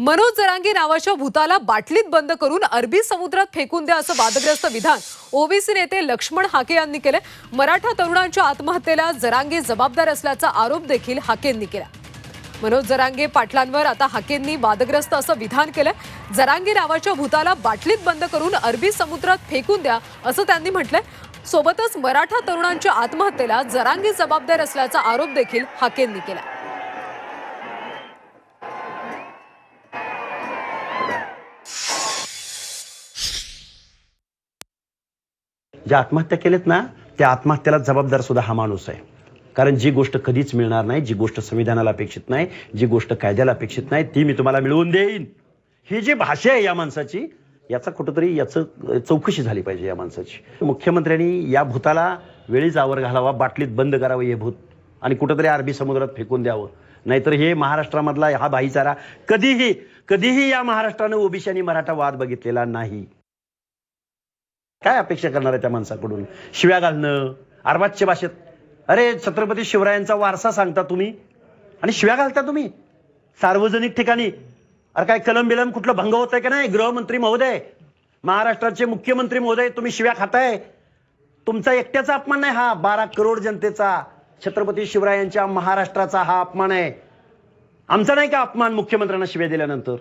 मनोज जरांगे नावाच्या भूताला बाटलीत बंद करून अरबी समुद्रात फेकून द्या असं वादग्रस्त विधान ओबीसी नेते लक्ष्मण हाके यांनी केलं मराठा तरुणांच्या आत्महत्येला जरांगे जबाबदार असल्याचा आरोप देखील हाकेंनी केला. मनोज जरांगे पाटलांवर आता हाकेंनी वादग्रस्त असं विधान केलं जरांगे नावाच्या भूताला बाटलीत बंद करून अरबी समुद्रात फेकून द्या असं त्यांनी म्हटलंय. सोबतच मराठा तरुणांच्या आत्महत्येला जरांगे जबाबदार असल्याचा आरोप देखील हाकेंनी केला ज्या आत्महत्या केलेत ना त्या आत्महत्याला जबाबदार सुद्धा हा माणूस आहे. कारण जी गोष्ट कधीच मिळणार नाही जी गोष्ट संविधानाला अपेक्षित नाही जी गोष्ट कायद्याला अपेक्षित नाही ती मी तुम्हाला मिळवून देईन. ही जी भाषा आहे या माणसाची याचा कुठंतरी याचं चौकशी झाली पाहिजे या माणसाची. मुख्यमंत्र्यांनी या भूताला वेळीच आवर घालावा बाटलीत बंद करावं हे भूत. आणि कुठंतरी अरबी समुद्रात फेकून द्यावं. नाहीतर हे महाराष्ट्रामधला हा भाईचारा कधीही कधीही या महाराष्ट्रानं ओबीसी आणि मराठा वाद बघितलेला नाही. काय अपेक्षा करणार आहे त्या माणसाकडून? शिव्या घालणं अरबाजच्या भाषेत. अरे छत्रपती शिवरायांचा वारसा सांगता तुम्ही? आणि शिव्या घालता तुम्ही? सार्वजनिक ठिकाणी. अरे काय कलम बिलम कुठलं भंग होत आहे का नाही? गृहमंत्री महोदय महाराष्ट्राचे मुख्यमंत्री महोदय तुम्ही शिव्या खाताय? तुमचा एकट्याचा अपमान नाही हा बारा करोड जनतेचा छत्रपती शिवरायांच्या महाराष्ट्राचा हा अपमान आहे. आमचा नाही का अपमान मुख्यमंत्र्यांना शिव्या दिल्यानंतर?